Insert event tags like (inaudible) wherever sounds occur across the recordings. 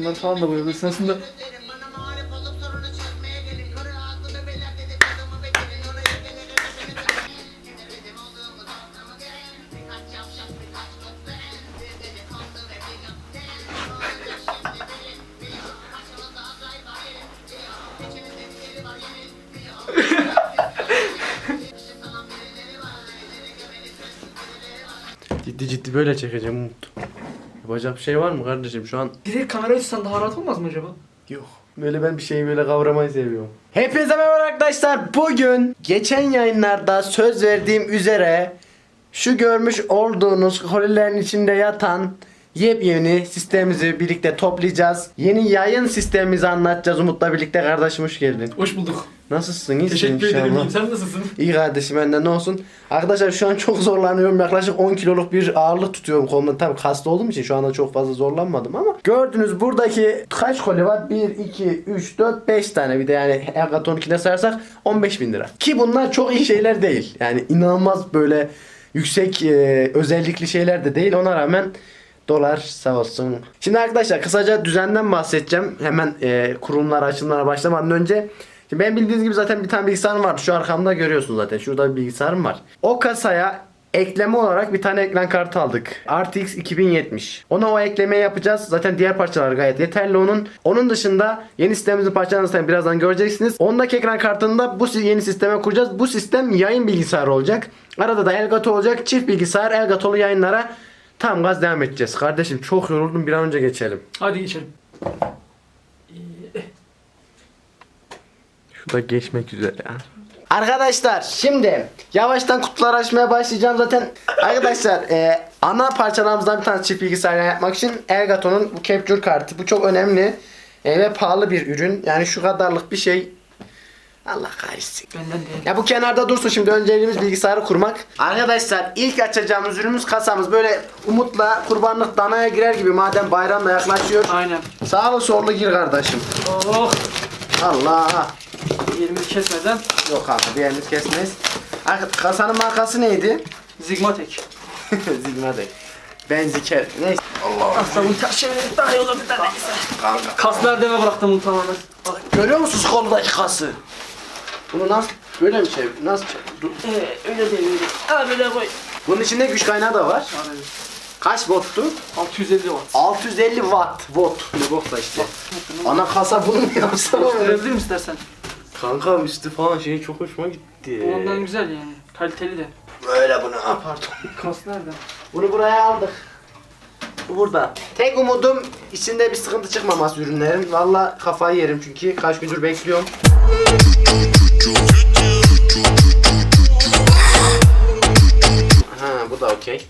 Şunları falan da boyayabilirsin. Aslında. Ciddi ciddi böyle çekeceğim Umut. Yapacak bir şey var mı kardeşim şu an? direkt kamerayı tutsan daha rahat olmaz mı acaba? Yok. Böyle ben bir şeyi böyle kavramayı seviyorum. Hepinize merhaba arkadaşlar. Bugün geçen yayınlarda söz verdiğim üzere şu görmüş olduğunuz kolilerin içinde yatan yepyeni sistemimizi birlikte toplayacağız. Yeni yayın sistemimizi anlatacağız Umut'la birlikte. Kardeşim hoş geldin. Hoş bulduk. Nasılsın? İyisin Teşekkür ederim. inşallah. Sen nasılsın? İyi kardeşim benden ne olsun. Arkadaşlar şu an çok zorlanıyorum. Yaklaşık 10 kiloluk bir ağırlık tutuyorum kolumda. Tabii kaslı olduğum için şu anda çok fazla zorlanmadım ama. Gördünüz buradaki kaç koli var? 1, 2, 3, 4, 5 tane. Bir de yani Ergat 12'de sayarsak 15 bin lira. Ki bunlar çok iyi şeyler değil. Yani inanılmaz böyle yüksek e, özellikli şeyler de değil. Ona rağmen Dolar sağ olsun. Şimdi arkadaşlar kısaca düzenden bahsedeceğim. Hemen e, kurumlar açılımlara başlamadan önce. Şimdi ben bildiğiniz gibi zaten bir tane bilgisayarım var. Şu arkamda görüyorsunuz zaten. Şurada bir bilgisayarım var. O kasaya ekleme olarak bir tane ekran kartı aldık. RTX 2070. Ona o eklemeyi yapacağız. Zaten diğer parçalar gayet yeterli onun. Onun dışında yeni sistemimizin parçalarını zaten birazdan göreceksiniz. Ondaki ekran kartını da bu yeni sisteme kuracağız. Bu sistem yayın bilgisayarı olacak. Arada da Elgato olacak. Çift bilgisayar Elgato'lu yayınlara tam gaz devam edeceğiz. Kardeşim çok yoruldum bir an önce geçelim. Hadi geçelim. Şurada geçmek üzere ya. Arkadaşlar şimdi yavaştan kutular açmaya başlayacağım zaten. Arkadaşlar e, ana parçalarımızdan bir tane çift bilgisayar yapmak için Elgato'nun bu capture kartı. Bu çok önemli e, ve pahalı bir ürün. Yani şu kadarlık bir şey. Allah kahretsin. Benden değil. Ya bu kenarda dursun şimdi önceliğimiz bilgisayarı kurmak. Arkadaşlar ilk açacağımız ürünümüz kasamız böyle umutla kurbanlık danaya girer gibi madem bayram da yaklaşıyor. Aynen. Sağlı sollu gir kardeşim. Oh. Allah. Yerimizi kesmeden Yok abi bir yerimiz kesmeyiz. Arka- Kasanın markası neydi? Zigmatek. (laughs) Zigmatek. Ben Ziker. Neyse. Aslında bunu ters çevirerek daha iyi olurdu da neyse. Kaslar deme bıraktım bunu tamamen. Bak. Görüyor musunuz koldaki kası? Bunu nasıl böyle mi şey? Nasıl şey- Dur. Ee, öyle değil öyle. Ha böyle koy. Bunun içinde güç kaynağı da var. Abi, Kaç volttu? 650 watt. 650 watt. Volt. Ne da işte. Ana kasa bunu mu yapsana? Gösterebilir mi istersen? Kanka üstü falan şey çok hoşuma gitti. Ondan güzel yani. Kaliteli de. Böyle bunu ha, pardon. (laughs) Kas nerede? Bunu buraya aldık. Bu burada. Tek umudum içinde bir sıkıntı çıkmaması ürünlerin. Valla kafayı yerim çünkü kaç gündür bekliyorum. Ha bu da okey.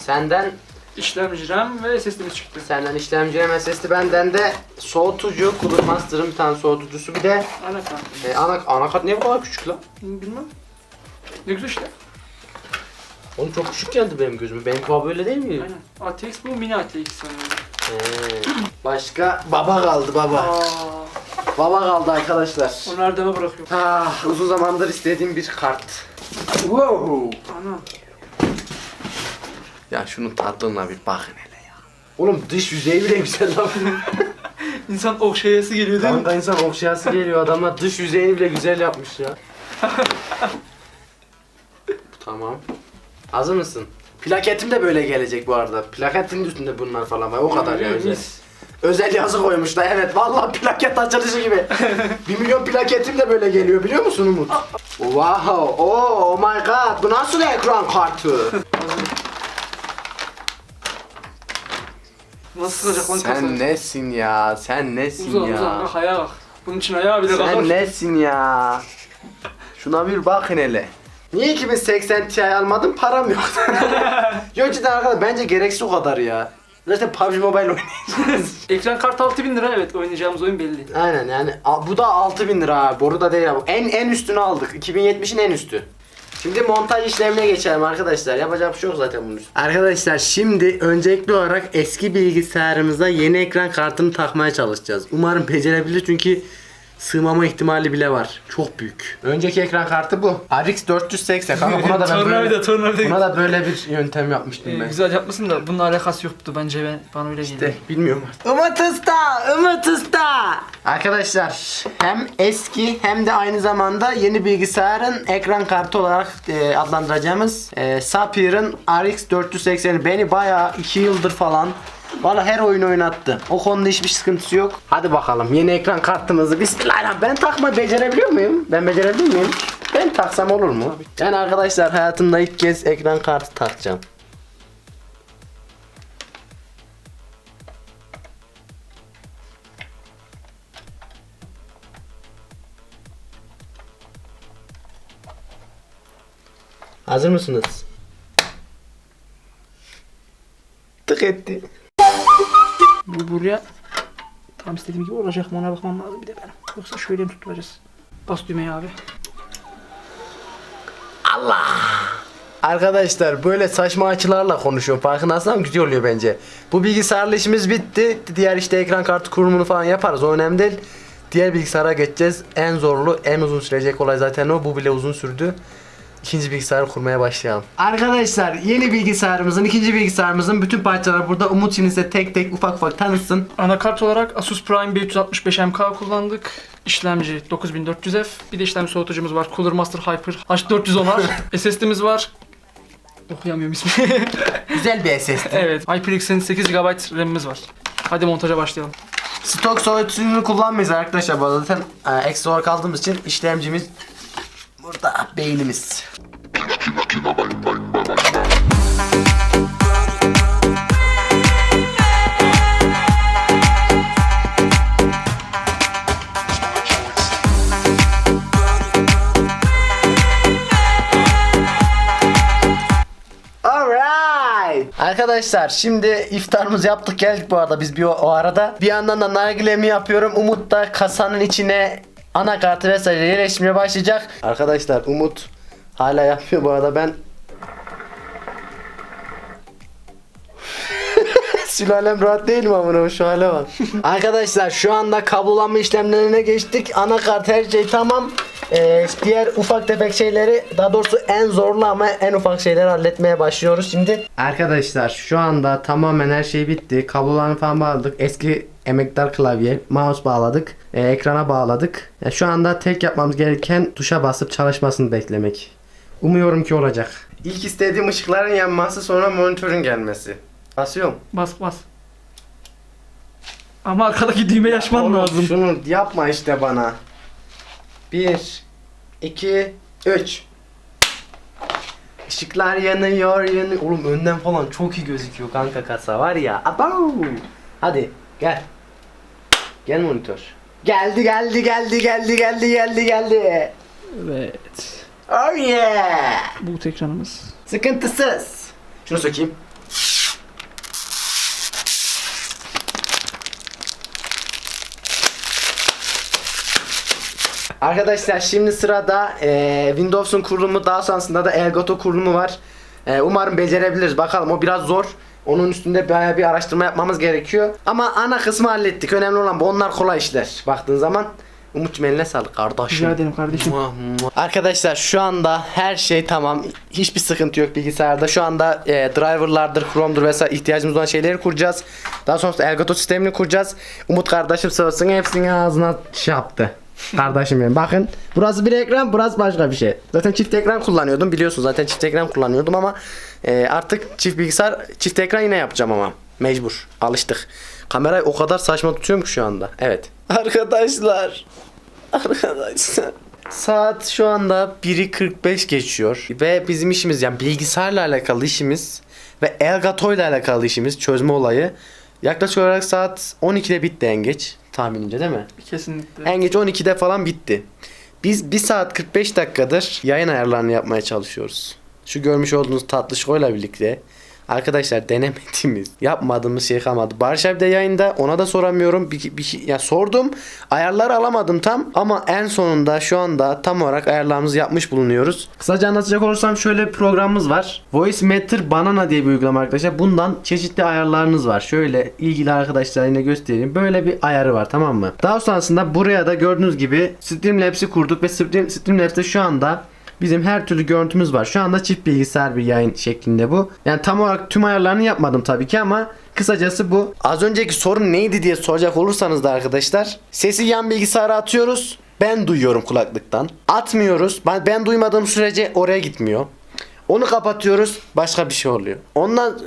Senden İşlemci RAM ve sesimiz çıktı. senden işlemci MSS'li benden de soğutucu, Cooler Master'ın bir tane soğutucusu bir de Anakart. e, ana, anakart niye bu kadar küçük lan? Bilmem. Ne güzel işte. Oğlum çok küçük geldi benim gözüme. Benim kafa böyle değil mi? Aynen. ATX bu mini ATX sanırım. Ee, başka baba kaldı baba. Aa, Baba kaldı arkadaşlar. onu Erdem'e bırakıyorum. Ah, uzun zamandır istediğim bir kart. Wow. Ana. Ya şunun tatlılığına bir bakın hele ya. Oğlum dış yüzeyi bile güzel lan. (laughs) İnsan okşayası geliyor değil mi? Kanka insan okşayası geliyor adamlar dış yüzeyini bile güzel yapmış ya. (laughs) tamam. Hazır mısın? Plaketim de böyle gelecek bu arada. Plaketin üstünde bunlar falan var. O kadar ya özel. Özel yazı koymuşlar. Evet vallahi plaket açılışı gibi. (laughs) bir milyon plaketim de böyle geliyor biliyor musun Umut? wow. Oh, oh my god. Bu nasıl ekran kartı? (laughs) Nasıl sıcak lan? Sen nesin ya? Sen nesin Uzan ya? uzan bak ayağa bak. Bunun için ayağı bile kalkar. Sen nesin ya? Şuna bir bakın hele. Niye 2080 Ti almadın? Param yok. (laughs) yok cidden arkadaşlar bence gereksiz o kadar ya. Zaten PUBG Mobile oynayacağız. (laughs) Ekran kartı 6000 lira evet oynayacağımız oyun belli. Aynen yani a- bu da 6000 lira abi. Boru da değil abi. En en üstünü aldık. 2070'in en üstü. Şimdi montaj işlemine geçelim arkadaşlar. Yapacak bir şey yok zaten bunun üstüne. Arkadaşlar şimdi öncelikli olarak eski bilgisayarımıza yeni ekran kartını takmaya çalışacağız. Umarım becerebilir çünkü sığmama ihtimali bile var. Çok büyük. Önceki ekran kartı bu. RX 480 kanka buna da ben Tornavida, böyle, tornavida. buna da böyle bir yöntem yapmıştım Ee, ben. güzel yapmışsın da bununla alakası yoktu bence ben bana öyle İşte geliyor. bilmiyorum artık. Umut Usta! Umut Usta! Arkadaşlar hem eski hem de aynı zamanda yeni bilgisayarın ekran kartı olarak e, adlandıracağımız e, Sapir'ın RX 480'i beni bayağı 2 yıldır falan Valla her oyun oynattı. O konuda hiçbir sıkıntısı yok. Hadi bakalım yeni ekran kartımızı bismillahirrahmanirrahim. Ben takma becerebiliyor muyum? Ben becerebilir miyim? Ben taksam olur mu? Yani arkadaşlar hayatımda ilk kez ekran kartı takacağım. Hazır mısınız? Tık etti. Bu buraya tam istediğim gibi olacak mı ona bakmam lazım bir de benim. Yoksa şöyle mi tutturacağız? Bas düğmeyi abi. Arkadaşlar böyle saçma açılarla konuşuyorum. Farkındaysan ama güzel oluyor bence. Bu bilgisayarla işimiz bitti. Diğer işte ekran kartı kurumunu falan yaparız. O önemli değil. Diğer bilgisayara geçeceğiz. En zorlu, en uzun sürecek olay zaten o. Bu bile uzun sürdü. İkinci bilgisayarı kurmaya başlayalım. Arkadaşlar yeni bilgisayarımızın, ikinci bilgisayarımızın bütün parçaları burada. Umut şimdi size tek tek ufak ufak tanıtsın. Anakart olarak Asus Prime 565 MK kullandık. İşlemci 9400F. Bir de işlem soğutucumuz var. Cooler Master Hyper H410R. SSD'miz (laughs) var. Okuyamıyorum ismi. (laughs) Güzel bir SSD. evet. HyperX'in 8 GB RAM'imiz var. Hadi montaja başlayalım. Stok soğutucunu kullanmayız arkadaşlar. Bu arada zaten e, ekstra olarak aldığımız için işlemcimiz burada beynimiz. Arkadaşlar şimdi iftarımızı yaptık geldik bu arada biz bir o, o arada. Bir yandan da nargilemi yapıyorum. Umut da kasanın içine anakartı vesaire yerleşmeye başlayacak. Arkadaşlar Umut hala yapıyor bu arada ben (laughs) Sülalem rahat değil mi amına şu hale bak. (laughs) Arkadaşlar şu anda kablolanma işlemlerine geçtik. Anakart her şey tamam. Ee, diğer ufak tefek şeyleri daha doğrusu en zorlu ama en ufak şeyleri halletmeye başlıyoruz şimdi. Arkadaşlar şu anda tamamen her şey bitti. Kablolarını falan bağladık. Eski emektar klavye, mouse bağladık. Ee, ekrana bağladık. Ya şu anda tek yapmamız gereken tuşa basıp çalışmasını beklemek. Umuyorum ki olacak. İlk istediğim ışıkların yanması sonra monitörün gelmesi. Basıyorum. Bas bas. Ama arkadaki düğmeyi açman Oğlum lazım. Şunu yapma işte bana. 1 2 3 Işıklar yanıyor yanıyor. Oğlum önden falan çok iyi gözüküyor kanka kasa var ya. Abau. Hadi gel. Gel monitör. Geldi geldi geldi geldi geldi geldi geldi. Evet. Oh yeah. Bu ekranımız. Sıkıntısız. Şunu sökeyim. Arkadaşlar şimdi sırada eee, Windows'un kurulumu daha sonrasında da Elgato kurulumu var. Eee, umarım becerebiliriz. Bakalım o biraz zor. Onun üstünde bayağı bir araştırma yapmamız gerekiyor. Ama ana kısmı hallettik. Önemli olan bu. Onlar kolay işler. Baktığın zaman Umut'cum eline sağlık kardeşim. Rica ederim kardeşim. Muah, muah. Arkadaşlar şu anda her şey tamam. Hiçbir sıkıntı yok bilgisayarda. Şu anda e, driverlardır, Chrome'dur vesaire ihtiyacımız olan şeyleri kuracağız. Daha sonra Elgato sistemini kuracağız. Umut kardeşim olsun hepsini ağzına şey yaptı. Kardeşim benim. Bakın burası bir ekran, burası başka bir şey. Zaten çift ekran kullanıyordum biliyorsun. Zaten çift ekran kullanıyordum ama e, artık çift bilgisayar, çift ekran yine yapacağım ama. Mecbur. Alıştık. Kamerayı o kadar saçma tutuyorum ki şu anda. Evet. (laughs) Arkadaşlar. Arkadaşlar. Saat şu anda 1'i 45 geçiyor ve bizim işimiz yani bilgisayarla alakalı işimiz ve Elgato ile alakalı işimiz çözme olayı yaklaşık olarak saat 12'de bitti en geç tahminimce değil mi? Kesinlikle. En geç 12'de falan bitti. Biz 1 saat 45 dakikadır yayın ayarlarını yapmaya çalışıyoruz. Şu görmüş olduğunuz tatlı şoyla birlikte Arkadaşlar denemediğimiz, yapmadığımız şey kalmadı. Barış abi de yayında ona da soramıyorum. Bir, bir ya sordum. Ayarları alamadım tam ama en sonunda şu anda tam olarak ayarlarımızı yapmış bulunuyoruz. Kısaca anlatacak olursam şöyle bir programımız var. Voice Matter Banana diye bir uygulama arkadaşlar. Bundan çeşitli ayarlarınız var. Şöyle ilgili arkadaşlar yine göstereyim. Böyle bir ayarı var tamam mı? Daha sonrasında buraya da gördüğünüz gibi Streamlabs'i kurduk ve Stream, Streamlabs'te şu anda Bizim her türlü görüntümüz var. Şu anda çift bilgisayar bir yayın şeklinde bu. Yani tam olarak tüm ayarlarını yapmadım tabii ki ama kısacası bu. Az önceki sorun neydi diye soracak olursanız da arkadaşlar. Sesi yan bilgisayara atıyoruz. Ben duyuyorum kulaklıktan. Atmıyoruz. Ben, ben duymadığım sürece oraya gitmiyor. Onu kapatıyoruz. Başka bir şey oluyor. Ondan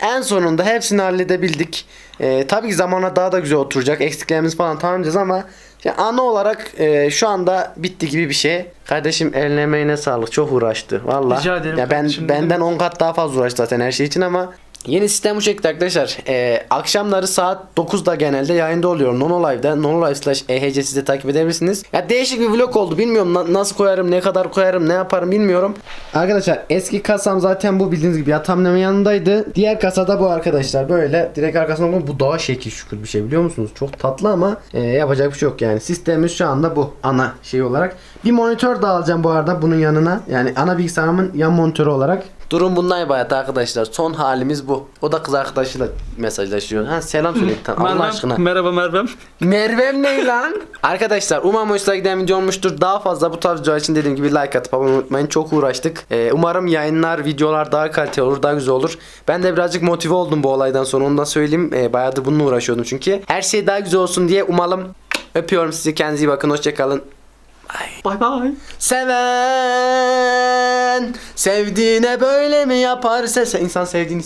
en sonunda hepsini halledebildik. Ee, tabii ki zamanla daha da güzel oturacak. Eksiklerimiz falan tamamlayacağız ama ya ana olarak e, şu anda bitti gibi bir şey. Kardeşim eline emeğine sağlık. Çok uğraştı. Vallahi. Rica ederim Ya ben kardeşim, benden 10 kat daha fazla uğraştı zaten her şey için ama Yeni sistem bu şekilde arkadaşlar. Ee, akşamları saat 9'da genelde yayında oluyorum. Nono Live'da. Nono Live slash EHC siz de takip edebilirsiniz. Ya değişik bir vlog oldu. Bilmiyorum na- nasıl koyarım, ne kadar koyarım, ne yaparım bilmiyorum. Arkadaşlar eski kasam zaten bu bildiğiniz gibi yatağımın yanındaydı. Diğer kasada bu arkadaşlar. Böyle direkt arkasına koyun. Bu daha şekil şükür bir şey biliyor musunuz? Çok tatlı ama e, yapacak bir şey yok yani. Sistemimiz şu anda bu. Ana şey olarak. Bir monitör da alacağım bu arada bunun yanına. Yani ana bilgisayarımın yan monitörü olarak. Durum bundan ibaret arkadaşlar. Son halimiz bu. O da kız arkadaşıyla mesajlaşıyor. Ha selam söyle tane, Allah Mervem, aşkına. Merhaba Mervem. Mervem ne lan? Arkadaşlar umarım hoşuna giden video olmuştur. Daha fazla bu tarz videolar için dediğim gibi like atıp abone unutmayın. Çok uğraştık. Ee, umarım yayınlar, videolar daha kaliteli olur, daha güzel olur. Ben de birazcık motive oldum bu olaydan sonra. Onu da söyleyeyim. Ee, bayağıdır bununla uğraşıyordum çünkü. Her şey daha güzel olsun diye umalım. Öpüyorum sizi. Kendinize iyi bakın. Hoşçakalın. Bay bay. Seven sevdiğine böyle mi yapar? Se- insan sevdiğini